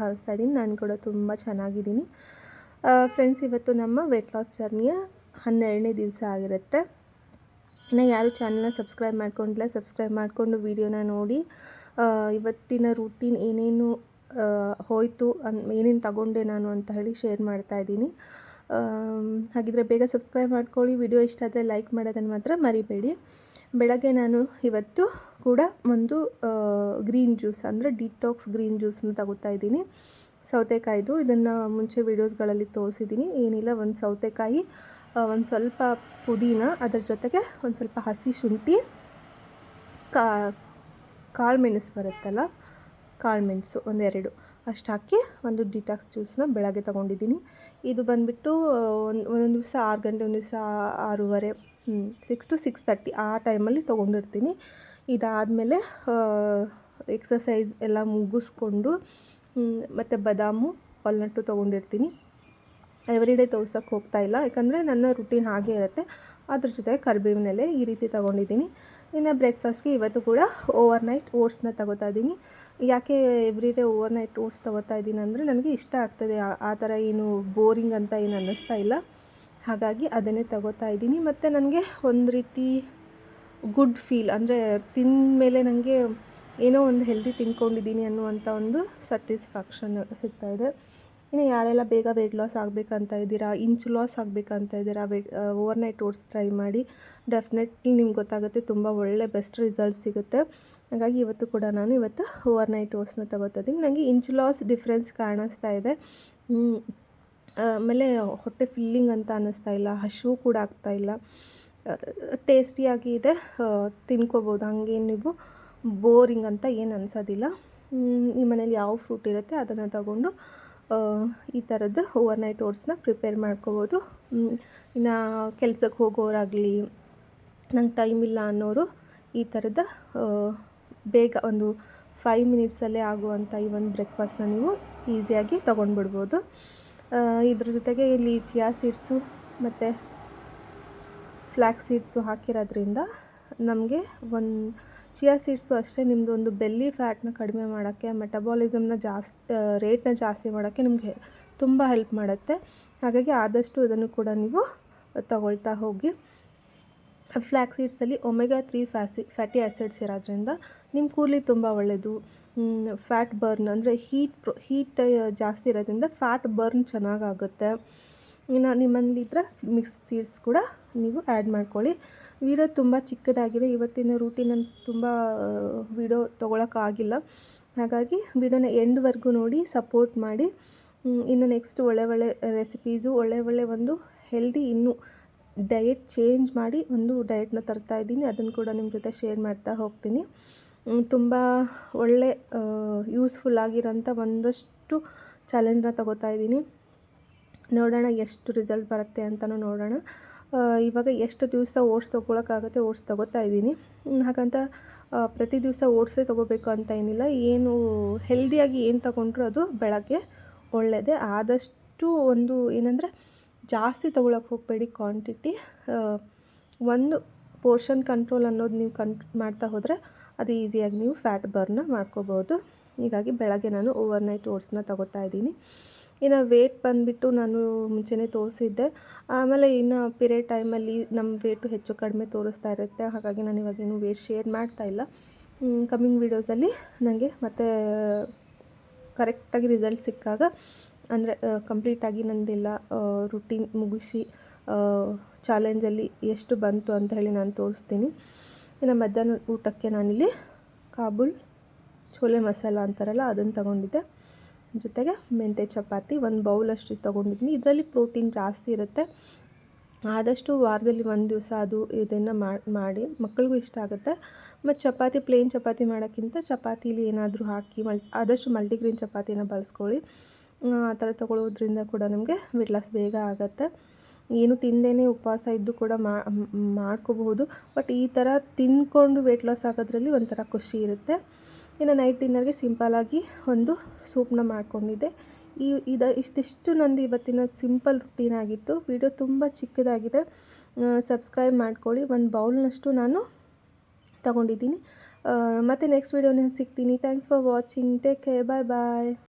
ಭಾವಿಸ್ತಾ ಇದ್ದೀನಿ ನಾನು ಕೂಡ ತುಂಬ ಚೆನ್ನಾಗಿದ್ದೀನಿ. ಫ್ರೆಂಡ್ಸ್ ಇವತ್ತು ನಮ್ಮ ವೆಯ್ಟ್ ಲಾಸ್ ಜರ್ನಿಯ ಹನ್ನೆರಡನೇ ದಿವಸ ಆಗಿರುತ್ತೆ. ಇನ್ನು ಯಾರು ಚಾನಲ್ನ ಸಬ್ಸ್ಕ್ರೈಬ್ ಮಾಡ್ಕೊಂಡಿಲ್ಲ ಸಬ್ಸ್ಕ್ರೈಬ್ ಮಾಡಿಕೊಂಡು ವೀಡಿಯೋನ ನೋಡಿ. ಇವತ್ತಿನ ರೂಟೀನ್ ಏನೇನು ಹೋಯಿತು, ಅನ್, ಏನೇನು ತಗೊಂಡೆ ನಾನು ಅಂತ ಹೇಳಿ ಶೇರ್ ಮಾಡ್ತಾ ಇದ್ದೀನಿ. ಹಾಗಿದ್ರೆ ಬೇಗ ಸಬ್ಸ್ಕ್ರೈಬ್ ಮಾಡ್ಕೊಳ್ಳಿ. ವಿಡಿಯೋ ಇಷ್ಟ ಆದರೆ ಲೈಕ್ ಮಾಡೋದನ್ನು ಮಾತ್ರ ಮರಿಬೇಡಿ. ಬೆಳಗ್ಗೆ ನಾನು ಇವತ್ತು ಕೂಡ ಒಂದು ಗ್ರೀನ್ ಜ್ಯೂಸ್ ಅಂದರೆ ಡಿಟಾಕ್ಸ್ ಗ್ರೀನ್ ಜ್ಯೂಸನ್ನ ತಗೋತಾ ಇದ್ದೀನಿ. ಸೌತೆಕಾಯಿದು. ಇದನ್ನು ಮುಂಚೆ ವೀಡಿಯೋಸ್ಗಳಲ್ಲಿ ತೋರಿಸಿದ್ದೀನಿ. ಏನಿಲ್ಲ, ಒಂದು ಸೌತೆಕಾಯಿ ಒಂದು ಸ್ವಲ್ಪ ಪುದೀನ, ಅದರ ಜೊತೆಗೆ ಒಂದು ಸ್ವಲ್ಪ ಹಸಿ ಶುಂಠಿ, ಕಾ, ಕಾಳು ಮೆಣಸು ಬರುತ್ತಲ್ಲ, ಕಾಳು ಮೆಣಸು ಒಂದೆರಡು. ಅಷ್ಟು ಹಾಕಿ ಒಂದು ಡಿಟಾಕ್ಸ್ ಜ್ಯೂಸನ್ನ ಬೆಳಗ್ಗೆ ತೊಗೊಂಡಿದ್ದೀನಿ. ಇದು ಬಂದುಬಿಟ್ಟು ಒಂದು ಒಂದೊಂದು ದಿವಸ ಆರು ಗಂಟೆ, ಒಂದು ದಿವಸ ಆರೂವರೆ ಸಿಕ್ಸ್ ಟು ಸಿಕ್ಸ್ ತರ್ಟಿ ಆ ಟೈಮಲ್ಲಿ ತೊಗೊಂಡಿರ್ತೀನಿ. ಇದಾದಮೇಲೆ ಎಕ್ಸಸೈಸ್ ಎಲ್ಲ ಮುಗಿಸ್ಕೊಂಡು ಮತ್ತು ಬದಾಮು ವಾಲ್ನಟ್ಟು ತೊಗೊಂಡಿರ್ತೀನಿ. ಎವ್ರಿ ಡೇ ತೋರ್ಸೋಕ್ಕೆ ಹೋಗ್ತಾ ಇಲ್ಲ. ಯಾಕಂದರೆ ನನ್ನ ರುಟೀನ್ ಹಾಗೆ ಇರುತ್ತೆ. ಅದ್ರ ಜೊತೆ ಕರಿಬೇವಿನೆಲೆ ಈ ರೀತಿ ತೊಗೊಂಡಿದ್ದೀನಿ. ಇನ್ನು ಬ್ರೇಕ್ಫಾಸ್ಟ್ಗೆ ಇವತ್ತು ಕೂಡ ಓವರ್ ನೈಟ್ ಓಟ್ಸ್ನ ತಗೋತಾ ಇದ್ದೀನಿ. ಯಾಕೆ every day overnight oats ತಗೋತಾ ಇದ್ದೀನಿ ಅಂದರೆ ನನಗೆ ಇಷ್ಟ ಆಗ್ತದೆ. ಆ- ಥರ ಏನು ಬೋರಿಂಗ್ ಅಂತ ಏನು ಅನ್ನಿಸ್ತಾ ಇಲ್ಲ. ಹಾಗಾಗಿ ಅದನ್ನೇ ತಗೋತಾ ಇದ್ದೀನಿ. ಮತ್ತು ನನಗೆ ಒಂದು ರೀತಿ ಗುಡ್ ಫೀಲ್ ಅಂದರೆ ತಿಂದಮೇಲೆ ನನಗೆ ಏನೋ ಒಂದು ಹೆಲ್ದಿ ತಿನ್ಕೊಂಡಿದ್ದೀನಿ ಅನ್ನುವಂಥ ಒಂದು ಸ್ಯಾಟಿಸ್ಫ್ಯಾಕ್ಷನ್ ಸಿಗ್ತಾ ಇದೆ. ಇನ್ನು ಯಾರೆಲ್ಲ ಬೇಗ ವೆಯ್ಟ್ ಲಾಸ್ ಆಗಬೇಕಂತ ಇದ್ದೀರಾ ಇಂಚ್ ಲಾಸ್ ಆಗಬೇಕಂತ ಇದ್ದೀರಾ ಓವರ್ ನೈಟ್ ಓಟ್ಸ್ ಟ್ರೈ ಮಾಡಿ ಡೆಫಿನೆಟ್ಲಿ ನಿಮ್ಗೆ ಗೊತ್ತಾಗುತ್ತೆ, ತುಂಬ ಒಳ್ಳೆ ಬೆಸ್ಟ್ ರಿಸಲ್ಟ್ ಸಿಗುತ್ತೆ. ಹಾಗಾಗಿ ಇವತ್ತು ಕೂಡ ನಾನು ಇವತ್ತು ಓವರ್ ನೈಟ್ ಓಟ್ಸ್ನ ತಗೋತಿದ್ದೀನಿ ನನಗೆ ಇಂಚ್ ಲಾಸ್ ಡಿಫ್ರೆನ್ಸ್ ಕಾಣಿಸ್ತಾ ಇದೆ. ಆಮೇಲೆ ಹೊಟ್ಟೆ ಫಿಲ್ಲಿಂಗ್ ಅಂತ ಅನ್ನಿಸ್ತಾ ಇಲ್ಲ, ಹಸಿವು ಕೂಡ ಆಗ್ತಾ ಇಲ್ಲ. ಟೇಸ್ಟಿಯಾಗಿ ಇದೆ ತಿನ್ಕೋಬೋದು. ಹಂಗೇನು ನೀವು ಬೋರಿಂಗ್ ಅಂತ ಏನು ಅನ್ಸೋದಿಲ್ಲ. ನಿಮ್ಮ ಮನೇಲಿ ಯಾವ ಫ್ರೂಟ್ ಇರುತ್ತೆ ಅದನ್ನು ತಗೊಂಡು ಈ ಥರದ್ದು ಓವರ್ ನೈಟ್ ಓಟ್ಸ್ನ ಪ್ರಿಪೇರ್ ಮಾಡ್ಕೋಬೋದು. ಇನ್ನು ಕೆಲಸಕ್ಕೆ ಹೋಗೋರಾಗಲಿ, ನಂಗೆ ಟೈಮ್ ಇಲ್ಲ ಅನ್ನೋರು ಈ ಥರದ ಬೇಗ ಒಂದು ಫೈವ್ ಮಿನಿಟ್ಸಲ್ಲೇ ಆಗುವಂಥ ಈ ಒಂದು ಬ್ರೇಕ್ಫಾಸ್ಟ್ನ ನೀವು ಈಸಿಯಾಗಿ ತೊಗೊಂಡ್ಬಿಡ್ಬೋದು. ಇದ್ರ ಜೊತೆಗೆ ಇಲ್ಲಿ ಚಿಯಾ ಸೀಡ್ಸು ಮತ್ತು ಫ್ಲ್ಯಾಕ್ ಸೀಡ್ಸು ಹಾಕಿರೋದ್ರಿಂದ ನಮಗೆ ಒಂದು ಚಿಯಾ ಸೀಡ್ಸು ಅಷ್ಟೇ ನಿಮ್ಮದು ಒಂದು ಬೆಲ್ಲಿ ಫ್ಯಾಟ್ನ ಕಡಿಮೆ ಮಾಡೋಕ್ಕೆ, ಮೆಟಬಾಲಿಸಮ್ನ ಜಾಸ್ತಿ ರೇಟ್ನ ಜಾಸ್ತಿ ಮಾಡೋಕ್ಕೆ ನಿಮಗೆ ತುಂಬ ಹೆಲ್ಪ್ ಮಾಡುತ್ತೆ. ಹಾಗಾಗಿ ಆದಷ್ಟು ಇದನ್ನು ಕೂಡ ನೀವು ತಗೊಳ್ತಾ ಹೋಗಿ. ಫ್ಲ್ಯಾಕ್ ಸೀಡ್ಸಲ್ಲಿ ಒಮೆಗಾ ತ್ರೀ ಫ್ಯಾಸಿ, ಫ್ಯಾಟಿ ಆ್ಯಸಿಡ್ಸ್ ಇರೋದ್ರಿಂದ ನಿಮ್ಮ ಕೂದಲಿ ತುಂಬ ಒಳ್ಳೆಯದು ಫ್ಯಾಟ್ ಬರ್ನ್ ಅಂದರೆ ಹೀಟ್ ಪ್ರೊ, ಹೀಟ್ ಜಾಸ್ತಿ ಇರೋದ್ರಿಂದ ಫ್ಯಾಟ್ ಬರ್ನ್ ಚೆನ್ನಾಗಾಗುತ್ತೆ. ಇನ್ನು ನಿಮ್ಮಲ್ಲಿದ್ದರೆ ಮಿಕ್ಸ್ ಸೀಡ್ಸ್ ಕೂಡ ನೀವು ಆ್ಯಡ್ ಮಾಡ್ಕೊಳ್ಳಿ. ವಿಡಿಯೋ ತುಂಬ ಚಿಕ್ಕದಾಗಿದೆ. ಇವತ್ತಿನ ರೂಟೀನನ್ನು ತುಂಬ ವಿಡಿಯೋ ತೊಗೊಳಕ್ಕಾಗಿಲ್ಲ ಹಾಗಾಗಿ ವಿಡಿಯೋನ ಎಂಡ್ವರೆಗೂ ನೋಡಿ ಸಪೋರ್ಟ್ ಮಾಡಿ. ಇನ್ನು ನೆಕ್ಸ್ಟ್ ಒಳ್ಳೆ ಒಳ್ಳೆ ರೆಸಿಪೀಸು ಒಳ್ಳೆ ಒಳ್ಳೆ ಒಂದು ಹೆಲ್ದಿ ಇನ್ನೂ ಡಯಟ್ ಚೇಂಜ್ ಮಾಡಿ ಒಂದು ಡಯಟ್ನ ತರ್ತಾ ಇದ್ದೀನಿ. ಅದನ್ನು ಕೂಡ ನಿಮ್ಮ ಜೊತೆ ಶೇರ್ ಮಾಡ್ತಾ ಹೋಗ್ತೀನಿ. ತುಂಬ ಒಳ್ಳೆ ಯೂಸ್ಫುಲ್ ಆಗಿರೋಂಥ ಒಂದಷ್ಟು ಚಾಲೆಂಜ್ನ ತಗೋತಾ ಇದ್ದೀನಿ. ನೋಡೋಣ ಎಷ್ಟು ರಿಸಲ್ಟ್ ಬರುತ್ತೆ ಅಂತಲೂ ನೋಡೋಣ. ಇವಾಗ ಎಷ್ಟು ದಿವಸ ಓಟ್ಸ್ ತೊಗೊಳಕ್ಕಾಗತ್ತೆ ಓಟ್ಸ್ ತೊಗೋತಾ ಇದ್ದೀನಿ. ಹಾಗಂತ ಪ್ರತಿ ದಿವಸ ಓಟ್ಸೇ ತೊಗೋಬೇಕು ಅಂತ ಏನಿಲ್ಲ. ಏನು ಹೆಲ್ದಿಯಾಗಿ ಏನು ತೊಗೊಂಡ್ರೂ ಅದು ಬೆಳಗ್ಗೆ ಒಳ್ಳೆಯದೇ ಆದಷ್ಟು ಒಂದು ಏನಂದರೆ, ಜಾಸ್ತಿ ತೊಗೊಳಕ್ಕೆ ಹೋಗಬೇಡಿ ಕ್ವಾಂಟಿಟಿ. ಒಂದು ಪೋರ್ಷನ್ ಕಂಟ್ರೋಲ್ ಅನ್ನೋದು ನೀವು ಕನ್, ಮಾಡ್ತಾ ಹೋದರೆ ಅದು ಈಸಿಯಾಗಿ ನೀವು ಫ್ಯಾಟ್ ಬರ್ನ ಮಾಡ್ಕೋಬೋದು. ಹೀಗಾಗಿ ಬೆಳಗ್ಗೆ ನಾನು ಓವರ್ ನೈಟ್ ಓಟ್ಸ್ನ ತೊಗೋತಾ ಇದ್ದೀನಿ. ಇನ್ನು ವೇಟ್ ಬಂದುಬಿಟ್ಟು ನಾನು ಮುಂಚೆನೇ ತೋರಿಸಿದ್ದೆ. ಆಮೇಲೆ ಇನ್ನು ಪಿರಿಯಡ್ ಟೈಮಲ್ಲಿ ನಮ್ಮ ವೇಟು ಹೆಚ್ಚು ಕಡಿಮೆ ತೋರಿಸ್ತಾ ಇರುತ್ತೆ. ಹಾಗಾಗಿ ನಾನು ಇವಾಗ ಇನ್ನೂ ವೇಟ್ ಶೇರ್ ಮಾಡ್ತಾ ಇಲ್ಲ. ಕಮ್ಮಿಂಗ್ ವೀಡಿಯೋಸಲ್ಲಿ ನನಗೆ ಮತ್ತೆ ಕರೆಕ್ಟಾಗಿ ರಿಸಲ್ಟ್ ಸಿಕ್ಕಾಗ, ಅಂದರೆ ಕಂಪ್ಲೀಟಾಗಿ ನನ್ನದೆಲ್ಲ ರುಟೀನ್ ಮುಗಿಸಿ ಚಾಲೆಂಜಲ್ಲಿ ಎಷ್ಟು ಬಂತು ಅಂತ ಹೇಳಿ ನಾನು ತೋರಿಸ್ತೀನಿ. ಇನ್ನು ಮಧ್ಯಾಹ್ನ ಊಟಕ್ಕೆ ನಾನಿಲ್ಲಿ ಕಾಬೂಲ್ ಚೋಲೆ ಮಸಾಲ ಅಂತಾರಲ್ಲ, ಅದನ್ನು ತಗೊಂಡಿದ್ದೆ. ಜೊತೆಗೆ ಮೆಂತೆ ಚಪಾತಿ ಒಂದು ಬೌಲಷ್ಟು ತೊಗೊಂಡಿದ್ದೀನಿ ಇದರಲ್ಲಿ ಪ್ರೋಟೀನ್ ಜಾಸ್ತಿ ಇರುತ್ತೆ. ಆದಷ್ಟು ವಾರದಲ್ಲಿ ಒಂದು ದಿವಸ ಅದು ಇದನ್ನು ಮಾಡಿ ಮಕ್ಕಳಿಗೂ ಇಷ್ಟ ಆಗುತ್ತೆ. ಮತ್ತು ಚಪಾತಿ ಪ್ಲೇನ್ ಚಪಾತಿ ಮಾಡೋಕ್ಕಿಂತ ಚಪಾತಿಲಿ ಏನಾದರೂ ಹಾಕಿ ಮಲ್, ಆದಷ್ಟು ಮಲ್ಟಿಗ್ರೀನ್ ಚಪಾತಿನ ಬಳಸ್ಕೊಳ್ಳಿ. ಆ ಥರ ತೊಗೊಳ್ಳೋದ್ರಿಂದ ಕೂಡ ನಮಗೆ ವೆಯ್ಟ್ ಬೇಗ ಆಗುತ್ತೆ. ಏನು ತಿಂದೇ ಉಪವಾಸ ಇದ್ದು ಕೂಡ ಮಾಡ್ಕೋಬಹುದು. ಬಟ್ ಈ ಥರ ತಿಂದ್ಕೊಂಡು ವೆಯ್ಟ್ ಲಾಸ್ ಆಗೋದ್ರಲ್ಲಿ ಒಂಥರ ಖುಷಿ ಇರುತ್ತೆ. ಇನ್ನು ನೈಟ್ ಡಿನ್ನರ್ಗೆ ಸಿಂಪಲಾಗಿ ಒಂದು ಸೂಪ್ನ ಮಾಡ್ಕೊಂಡಿದ್ದೆ. ಈ, ಇದು ಇಷ್ಟಿಷ್ಟು ನಂದು ಇವತ್ತಿನ ಸಿಂಪಲ್ ರುಟೀನ್ ಆಗಿತ್ತು. ವಿಡಿಯೋ ತುಂಬ ಚಿಕ್ಕದಾಗಿದೆ. ಸಬ್ಸ್ಕ್ರೈಬ್ ಮಾಡ್ಕೊಳ್ಳಿ. ಒಂದು ಬೌಲ್ನಷ್ಟು ನಾನು ತಗೊಂಡಿದ್ದೀನಿ. ಮತ್ತು ನೆಕ್ಸ್ಟ್ ವೀಡಿಯೋನ ಸಿಗ್ತೀನಿ. Thanks for watching take care bye bye